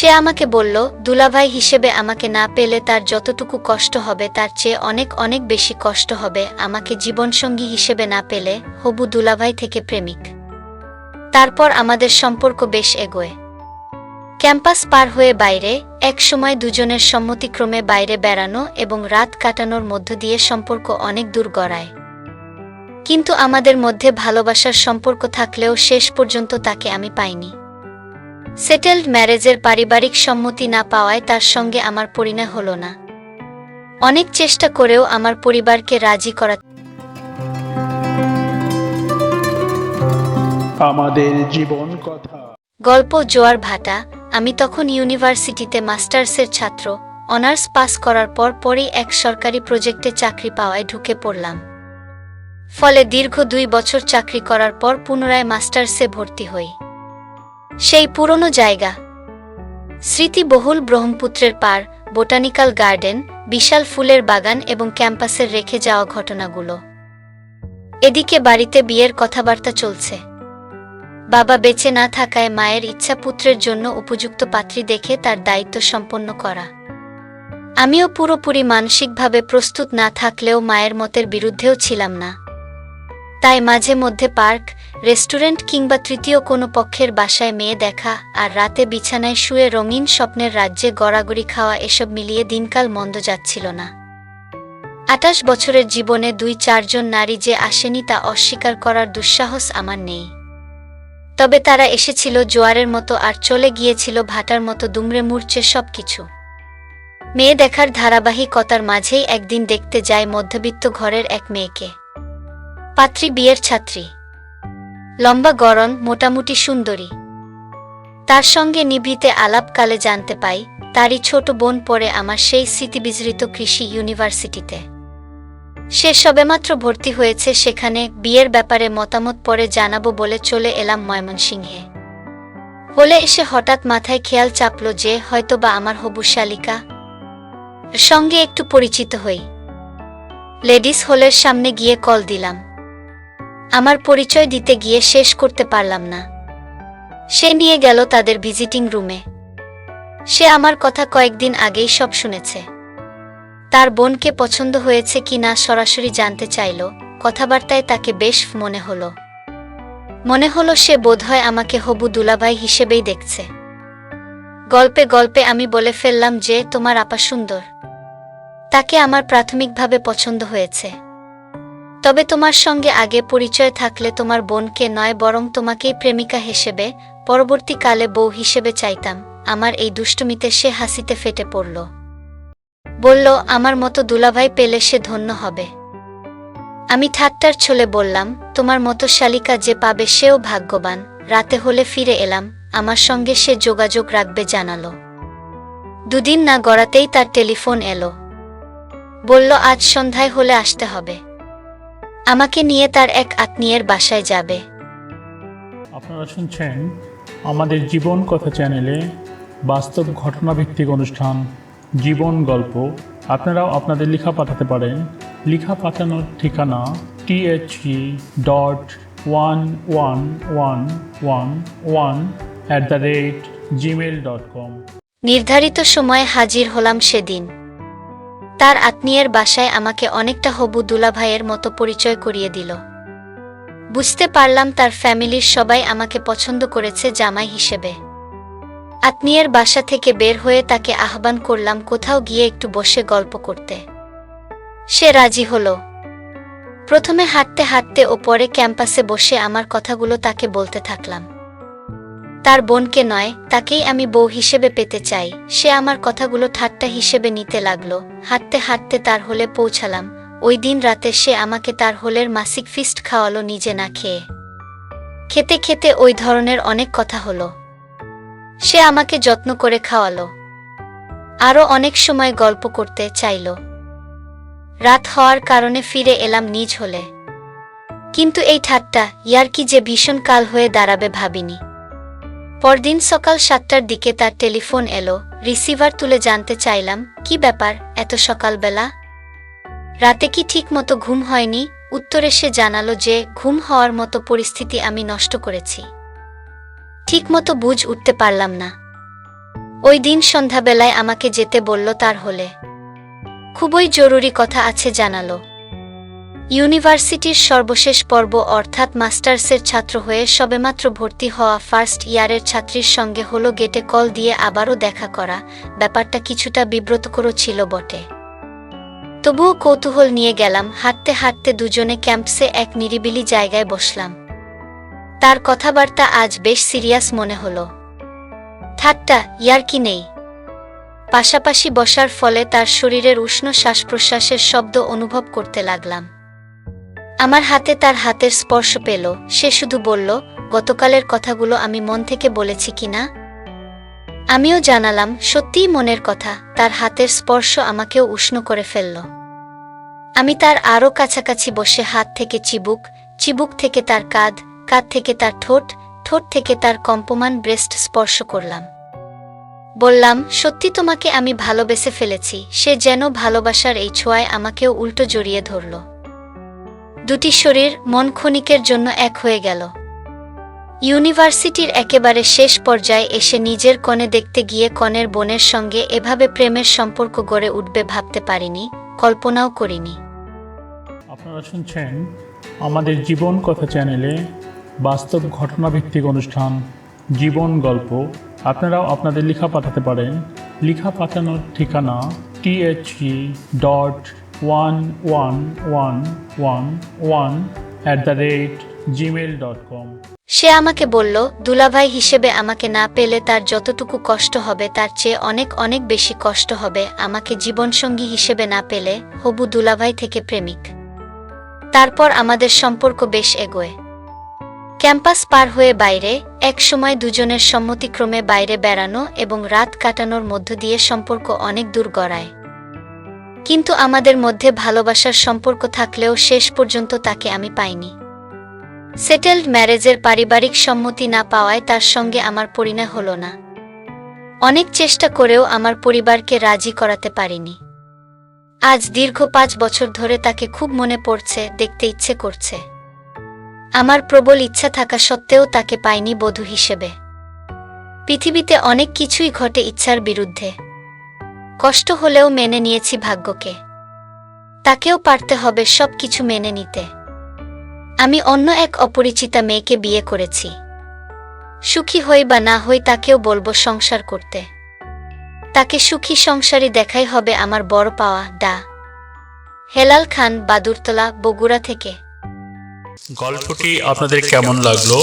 সে আমাকে বলল, দুলাভাই হিসেবে আমাকে না পেলে তার যতটুকু কষ্ট হবে তার চেয়ে অনেক অনেক বেশি কষ্ট হবে, আমাকে জীবনসঙ্গী হিসেবে না পেলে হবু দুলাভাই থেকে প্রেমিক। তারপর আমাদের সম্পর্ক বেশ এগোয়। ক্যাম্পাস পার হয়ে বাইরে, এক সময় দুজনের সম্মতিক্রমে বাইরে বেড়ানো এবং রাত কাটানোর মধ্য দিয়ে সম্পর্ক অনেক দূর গড়ায়। কিন্তু আমাদের মধ্যে ভালোবাসার সম্পর্ক থাকলেও শেষ পর্যন্ত তাকে আমি পাইনি। সেটেলড ম্যারেজের পারিবারিক সম্মতি না পাওয়ায় তার সঙ্গে আমার পরিণয় হলো না। অনেক চেষ্টা করেও আমার পরিবারকে রাজি করা আমাদের জীবন কথা। গল্প জোয়ার ভাটা আমি তখন ইউনিভার্সিটিতে মাস্টার্সের ছাত্র অনার্স পাস করার পর পরই এক সরকারি প্রজেক্টে চাকরি পাওয়ায় ঢুকে পড়লাম। ফলে দীর্ঘ দুই বছর চাকরি করার পর পুনরায় মাস্টার্সে ভর্তি হই। সেই পুরনো জায়গা। স্মৃতিবহুল ব্রহ্মপুত্রের পার, বোটানিক্যাল গার্ডেন, বিশাল ফুলের বাগান এবং ক্যাম্পাসের রেখে যাওয়া ঘটনাগুলো। এদিকে বাড়িতে বিয়ের কথাবার্তা চলছে। বাবা বেঁচে না থাকায় মায়ের ইচ্ছা পুত্রের জন্য উপযুক্ত পাত্রী দেখে তার দায়িত্ব সম্পন্ন করা। আমিও পুরোপুরি মানসিকভাবে প্রস্তুত না থাকলেও মায়ের মতের বিরুদ্ধেও ছিলাম না। তাই মাঝে মধ্যে পার্ক, রেস্টুরেন্ট কিংবা তৃতীয় কোনো পক্ষের বাসায় মেয়ে দেখা আর রাতে বিছানায় শুয়ে রঙিন স্বপ্নের রাজ্যে গড়াগড়ি খাওয়া এসব মিলিয়ে দিনকাল মন্দ যাচ্ছিল না। আটাশ বছরের জীবনে দুই চারজন নারী যে আসেনি তা অস্বীকার করার দুঃসাহস আমার নেই। তবে তারা এসেছিল জোয়ারের মতো আর চলে গিয়েছিল ভাটার মতো দুমড়ে মুড়ছে সবকিছু। মেয়ে দেখার ধারাবাহিকতার মাঝেই একদিন দেখতে যায় মধ্যবিত্ত ঘরের এক মেয়েকে। পাত্রী বিয়ের ছাত্রী। লম্বা গরন মোটামুটি সুন্দরী। তার সঙ্গে নিভৃতে আলাপকালে জানতে পাই, তারই ছোট বোন পড়ে আমার সেই স্মৃতিবিজড়িত কৃষি ইউনিভার্সিটিতে। সে সবেমাত্র ভর্তি হয়েছে, সেখানে বিয়ের ব্যাপারে মতামত পরে জানাব বলে চলে এলাম ময়মনসিংহে। হলে এসে হঠাৎ মাথায় খেয়াল চাপল যে হয়তোবা আমার হবু শালিকা। সঙ্গে একটু পরিচিত হই। লেডিস হলের সামনে গিয়ে কল দিলাম। আমার পরিচয় দিতে গিয়ে শেষ করতে পারলাম না। সে নিয়ে গেল তাদের ভিজিটিং রুমে। সে আমার কথা কয়েকদিন আগেই সব শুনেছে। তার বোনকে পছন্দ হয়েছে কি না সরাসরি জানতে চাইল, কথাবার্তায় তাকে বেশ মনে হলো। মনে হলো সে বোধহয় আমাকে হবু দুলাভাই হিসেবেই দেখছে। গল্পে গল্পে আমি বলে ফেললাম যে, তোমার আপা সুন্দর। তাকে আমার প্রাথমিকভাবে পছন্দ হয়েছে। তবে তোমার সঙ্গে আগে পরিচয় থাকলে তোমার বোনকে নয়, বরং তোমাকেই প্রেমিকা হিসেবে, পরবর্তীকালে বউ হিসেবে চাইতাম। আমার এই দুষ্টুমিতে সে হাসিতে ফেটে পড়ল। বলল, আমার মতো দুলাভাই পেলে সে ধন্য হবে। আমি ঠাট্টার ছলে বললাম, তোমার মতো শালিকা যে পাবে সেও ভাগ্যবান। রাতে হলে ফিরে এলাম, আমার সঙ্গে সে যোগাযোগ রাখবে, জানালো। দুদিন না গড়াতেই তার টেলিফোন এলো। বলল, আজ সন্ধ্যায় হলে আসতে হবে। আমাকে নিয়ে তার এক আত্মীয়ের বাসায় যাবে। আপনারা শুনছেন আমাদের জীবন কথা চ্যানেলে বাস্তব ঘটনা ভিত্তিক অনুষ্ঠান জীবন গল্প। আপনারাও আপনাদের লেখা পাঠাতে পারেন। লেখা পাঠানোর ঠিকানা T H E dot one one one one one at the rate Gmail dot com নির্ধারিত সময়ে হাজির হলাম সেদিন। তার আত্মীয়ের বাসায় আমাকে অনেকটা হবু দুলাভাইয়ের মতো পরিচয় করিয়ে দিল। বুঝতে পারলাম তার ফ্যামিলির সবাই আমাকে পছন্দ করেছে জামাই হিসেবে। আত্মীয়ের বাসা থেকে বের হয়ে তাকে আহ্বান করলাম কোথাও গিয়ে একটু বসে গল্প করতে। সে রাজি হলো। প্রথমে হাঁটতে হাঁটতে ও পরে ক্যাম্পাসে বসে আমার কথাগুলো তাকে বলতে থাকলাম। তার বোনকে নয়, তাকেই আমি বউ হিসেবে পেতে চাই। সে আমার কথাগুলো ঠাট্টা হিসেবে নিতে লাগল। হাঁটতে হাঁটতে তার হলে পৌঁছালাম। ওই দিন রাতে সে আমাকে তার হোলের মাসিক ফিস্ট খাওয়ালো নিজে না খেয়ে। খেতে খেতে ওই ধরনের অনেক কথা হলো। সে আমাকে যত্ন করে খাওয়ালো। আরও অনেক সময় গল্প করতে চাইল। রাত হওয়ার কারণে ফিরে এলাম নিজ হলে। কিন্তু এই ঠাট্টা, ইয়ার কি যে ভীষণ কাল হয়ে দাঁড়াবে ভাবিনি। পরদিন সকাল সাতটার দিকে তার টেলিফোন এলো। রিসিভার তুলে জানতে চাইলাম, কি ব্যাপার? এত সকালবেলা? রাতে কি ঠিক মতো ঘুম হয়নি? উত্তরে সে জানালো যে, ঘুম হওয়ার মতো পরিস্থিতি আমি নষ্ট করেছি। ঠিক মতো বুঝ উঠতে পারলাম না। ওই দিন সন্ধ্যাবেলায় আমাকে যেতে বলল তার হলে। খুবই জরুরি কথা আছে, জানালো। ইউনিভার্সিটির সর্বশেষ পর্ব অর্থাৎ মাস্টার্সের ছাত্র হয়ে সবেমাত্র ভর্তি হওয়া ফার্স্ট ইয়ারের ছাত্রীর সঙ্গে হলো গেটে কল দিয়ে আবারও দেখা করা। ব্যাপারটা কিছুটা বিব্রতকর ছিল বটে। তবুও কৌতূহল নিয়ে গেলাম, হাঁটতে হাঁটতে দুজনে ক্যাম্পসে এক নিরিবিলি জায়গায় বসলাম। তার কথাবার্তা আজ বেশ সিরিয়াস মনে হলো। ঠাট্টা, ইয়ার কি নেই? পাশাপাশি বসার ফলে তার শরীরের উষ্ণ শ্বাস প্রশ্বাসের শব্দ অনুভব করতে লাগলাম। আমার হাতে তার হাতের স্পর্শ পেল। সে শুধু বলল, গতকালের কথাগুলো আমি মন থেকে বলেছি কিনা আমিও জানালাম, সত্যিই মনের কথা। তার হাতের স্পর্শ আমাকেও উষ্ণ করে ফেলল। আমি তার আরও কাছাকাছি বসে হাত থেকে চিবুক চিবুক থেকে তার কাঁধ কাঁধ থেকে তার ঠোঁট ঠোঁট থেকে তার কম্পমান ব্রেস্ট স্পর্শ করলাম। বললাম, সত্যি তোমাকে আমি ভালোবেসে ফেলেছি। সে যেন ভালোবাসার এই ছোঁয়ায় আমাকেও উল্টো জড়িয়ে ধরল। দুটি শরীর মন ক্ষণিকের জন্য এক হয়ে গেল। ইউনিভার্সিটির একেবারে শেষ পর্যায়ে এসে নিজের কনে দেখতে গিয়ে কনের বোনের সঙ্গে এভাবে প্রেমের সম্পর্ক গড়ে উঠবে ভাবতে পারিনি, কল্পনাও করিনি। আপনারা শুনছেন আমাদের জীবন কথা চ্যানেলে বাস্তব ঘটনাভিত্তিক অনুষ্ঠান জীবন গল্প। আপনারাও আপনাদের লেখা পাঠাতে পারেন। লেখা পাঠানোর ঠিকানা টিএচই ডট সে আমাকে বলল, দুলাভাই হিসেবে আমাকে না পেলে তার যতটুকু কষ্ট হবে তার চেয়ে অনেক অনেক বেশি কষ্ট হবে। আমাকে জীবনসঙ্গী হিসেবে না পেলে হবু দুলাভাই থেকে প্রেমিক। তারপর আমাদের সম্পর্ক বেশ এগোয়। ক্যাম্পাস পার হয়ে বাইরে, এক সময় দুজনের সম্মতিক্রমে বাইরে বেড়ানো এবং রাত কাটানোর মধ্য দিয়ে সম্পর্ক অনেক দূর গড়ায়। কিন্তু আমাদের মধ্যে ভালোবাসার সম্পর্ক থাকলেও শেষ পর্যন্ত তাকে আমি পাইনি। সেটেলড ম্যারেজের পারিবারিক সম্মতি না পাওয়ায় তার সঙ্গে আমার পরিণয় হল না। অনেক চেষ্টা করেও আমার পরিবারকে রাজি করাতে পারিনি। আজ দীর্ঘ পাঁচ বছর ধরে তাকে খুব মনে পড়ছে, দেখতে ইচ্ছে করছে। আমার প্রবল ইচ্ছা থাকা সত্ত্বেও তাকে পাইনি বধূ হিসেবে। পৃথিবীতে অনেক কিছুই ঘটে ইচ্ছার বিরুদ্ধে। কষ্ট হলেও মেনে নিয়েছি ভাগ্যকে। তাকেও পারতে হবে সব কিছু মেনে নিতে। আমি অন্য এক অপরিচিতা মেয়েকে বিয়ে করেছি। সুখী হই বা না হই তাকেও বলব সংসার করতে। তাকে সুখী সংসারী দেখাই হবে আমার বড় পাওয়া ডা। হেলাল খান, বাদুরতলা, বগুড়া থেকে। গল্পটি আপনাদের কেমন লাগল?